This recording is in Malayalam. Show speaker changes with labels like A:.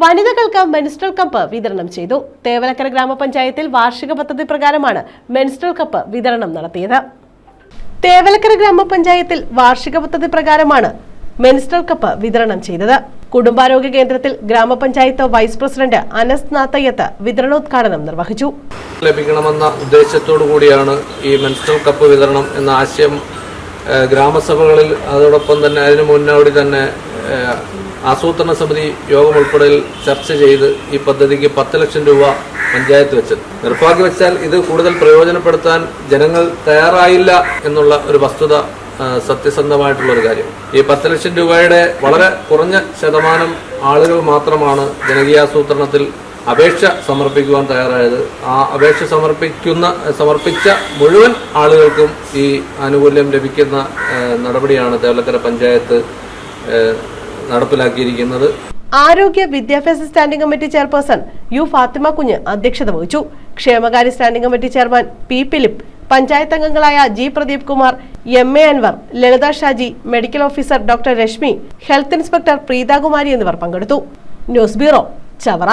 A: വനിതകൾക്ക് മെൻസ്ട്രൽ കപ്പ് വിതരണം ചെയ്തു. തേവലക്കര ഗ്രാമപഞ്ചായത്തിൽ വാർഷിക പദ്ധതി പ്രകാരമാണ് മെൻസ്ട്രൽ കപ്പ് വിതരണം നടത്തിയത്. തേവലക്കര ഗ്രാമപഞ്ചായത്തിൽ വാർഷിക പദ്ധതി പ്രകാരമാണ് മെൻസ്ട്രൽ കപ്പ് വിതരണം ചെയ്തത്. കുടുംബാരോഗ്യ കേന്ദ്രത്തിൽ ഗ്രാമപഞ്ചായത്ത് വൈസ് പ്രസിഡന്റ് അനസ് നാത്തയ്യത്ത് വിതരണോദ്ഘാടനം നിർവഹിച്ചു.
B: ലഭിക്കണമെന്ന ഉദ്ദേശത്തോടു കൂടിയാണ് ഈ മെൻസ്ട്രൽ കപ്പ് വിതരണം എന്ന ആശയം ഗ്രാമസഭകളിൽ അതോടൊപ്പം തന്നെ അതിനു മുന്നോടി തന്നെ ആസൂത്രണ സമിതി യോഗം ഉൾപ്പെടെ ചർച്ച ചെയ്ത് ഈ പദ്ധതിക്ക് പത്ത് ലക്ഷം രൂപ പഞ്ചായത്ത് വെച്ചത്. നിർഭാഗ്യവശാൽ ഇത് കൂടുതൽ പ്രയോജനപ്പെടുത്താൻ ജനങ്ങൾ തയ്യാറായില്ല എന്നുള്ള ഒരു വസ്തുത സത്യസന്ധമായിട്ടുള്ള ഒരു കാര്യം. ഈ പത്ത് ലക്ഷം രൂപയുടെ വളരെ കുറഞ്ഞ ശതമാനം ആളുകൾ മാത്രമാണ് ജനകീയാസൂത്രണത്തിൽ അപേക്ഷ സമർപ്പിക്കുവാൻ തയ്യാറായത്. ആ അപേക്ഷ സമർപ്പിക്കുന്ന സമർപ്പിച്ച മുഴുവൻ ആളുകൾക്കും ഈ ആനുകൂല്യം ലഭിക്കുന്ന നടപടിയാണ് തേവലക്കര പഞ്ചായത്ത് നടപ്പിലാക്കിയിരിക്കുന്നത്.
A: ആരോഗ്യ വിദ്യാഭ്യാസ standing committee chairperson U Fathima Kunju അധ്യക്ഷത വഹിച്ചു. ക്ഷേമകാര്യ standing committee chairman P Philip panchayat അംഗങ്ങളായ G Pradeep Kumar M A Anwar Lalitha Shaji medical officer doctor Reshmi health inspector Preethakumari എന്നിവർ പങ്കെടുത്തു. News bureau Chavara.